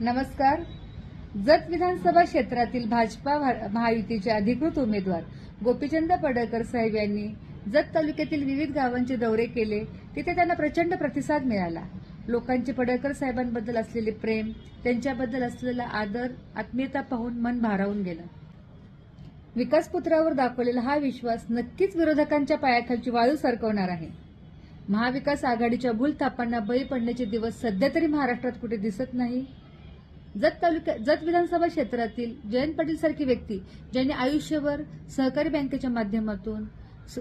नमस्कार. जत विधानसभा क्षेत्रातील भाजपा भा- महायुतीचे अधिकृत उमेदवार गोपीचंद पडळकर साहेब यांनी जत तालुक्यातील विविध गावांचे दौरे केले तिथे त्यांना प्रचंड प्रतिसाद मिळाला. लोकांचे पडळकर साहेबांबद्दल असलेले प्रेम त्यांच्याबद्दल असलेला आदर आत्मीयता पाहून मन भारावून गेलं. विकासपुत्रावर दाखवलेला हा विश्वास नक्कीच विरोधकांच्या पायाखालची वाळू सरकवणार आहे. महाविकास आघाडीच्या भूलथापांना बळी पडण्याचे दिवस सध्या तरी महाराष्ट्रात कुठे दिसत नाही. जत तालुक्या जत विधानसभा क्षेत्रातील जयंत पाटील सारखी व्यक्ती ज्यांनी आयुष्यभर सहकारी बँकेच्या माध्यमातून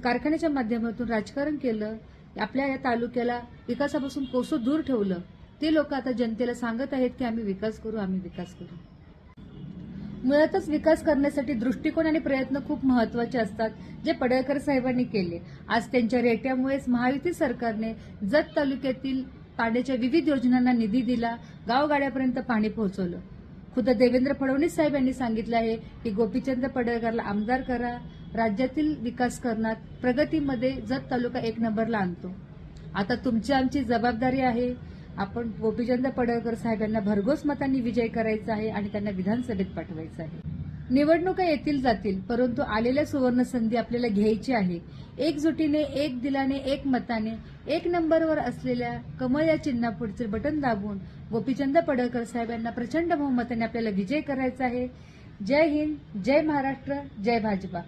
कारखान्याच्या माध्यमातून राजकारण केलं आपल्या या तालुक्याला विकासापासून कोसो दूर ठेवलं ते लोक आता जनतेला सांगत आहेत की आम्ही विकास करू आम्ही विकास करू. मुळातच विकास करण्यासाठी दृष्टिकोन आणि प्रयत्न खूप महत्त्वाचे असतात जे पडळकर साहेबांनी केले. आज त्यांच्या रेट्यामुळेच महायुती सरकारने जत तालुक्यातील पाण्याच्या विविध योजनांना निधी दिला गावगाड्यापर्यंत पाणी पोहोचवलं. खुद्द देवेंद्र फडणवीस साहेब यांनी सांगितलं आहे की गोपीचंद पडळकरला आमदार करा राज्यातील विकास करणार प्रगतीमध्ये जत तालुका एक नंबरला आणतो. आता तुमची आमची जबाबदारी आहे. आपण गोपीचंद पडळकर साहेबांना भरघोस मतांनी विजय करायचा आहे आणि त्यांना विधानसभेत पाठवायचं आहे. निवडणुका येतील जातील परंतु आलेल्या सुवर्ण संधी आपल्याला घ्यायची आहे. एकजुटीने एक दिलाने एक मताने एक नंबरवर असलेल्या कमळ या चिन्हापुढचे बटन दाबून गोपीचंद पडळकर साहेब यांना प्रचंड बहुमताने आपल्याला विजय करायचा आहे. जय हिंद जय महाराष्ट्र जय भाजपा.